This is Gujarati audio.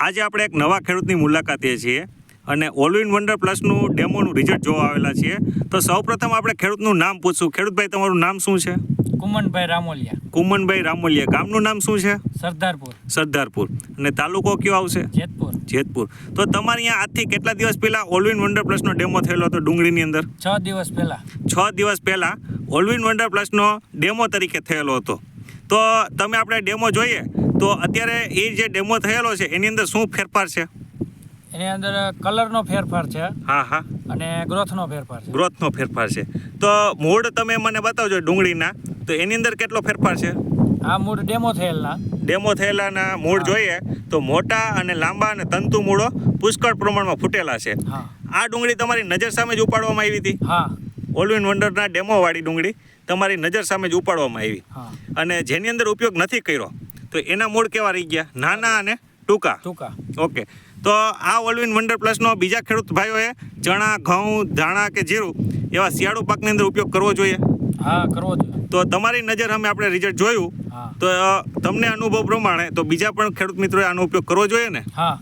આજે આપણે એક નવા ખેડૂતની મુલાકાતે છીએ અને ઓલ ઇન વન્ડર પ્લસનું ડેમોનું રિઝલ્ટ જોવા આવેલા છીએ. તો સૌપ્રથમ આપણે ખેડૂતનું નામ પૂછશું. ખેડૂતભાઈ તમારું નામ શું છે? કુમનભાઈ રામોલિયા. કુમનભાઈ રામોલિયા. ગામનું નામ શું છે? સરદારપુર. સરદારપુર. અને તાલુકો કયો આવશે? જેતપુર. જેતપુર. તો તમારે અહીંયા આજથી કેટલા દિવસ પહેલા ઓલવિન વન્ડર પ્લસનો ડેમો થયેલો હતો ડુંગળીની અંદર? છ દિવસ પહેલા. છ દિવસ પહેલા ઓલવિન વન્ડર પ્લસનો ડેમો તરીકે થયેલો હતો. તો તમે આપણે ડેમો જોઈએ? તો અત્યારે એ જે ડેમો થયેલો છે એની અંદર શું ફેરફાર છે? એની અંદર કલરનો ફેરફાર છે. હા હા. અને ગ્રોથનો ફેરફાર છે. ગ્રોથનો ફેરફાર છે. તો મૂળ તમે મને બતાવજો ડુંગળીના. તો એની અંદર કેટલો ફેરફાર છે? આ મૂળ ડેમો થયેલા ડેમો થયેલાના મૂળ જોઈએ. તો મોટા અને લાંબા અને તંતુ મૂળો પુષ્કળ પ્રમાણમાં ફૂટેલા છે. આ ડુંગળી તમારી નજર સામે જ ઉપાડવામાં આવી હતી? હા. ઓલ ઇન વન્ડરના ડેમોવાળી ડુંગળી તમારી નજર સામે જ ઉપાડવામાં આવી. અને જેની અંદર ઉપયોગ નથી કર્યો તો એના મૂળ કેવા રહી ગયા? નાના અને ટૂંકા. ટૂંકા. ઓકે તો આ ઓલવિન વન્ડર પ્લસનો બીજા ખેડૂત ભાઈઓએ ચણા ઘઉં ધાણા કે જીરું એવા શિયાળુ પાકની અંદર ઉપયોગ કરવો જોઈએ? હા કરવો જોઈએ. તો તમારી નજર અમે આપણે રિઝલ્ટ જોયું. તો તમને અનુભવ પ્રમાણે તો બીજા પણ ખેડૂત મિત્રોએ આનો ઉપયોગ કરવો જોઈએ ને? હા.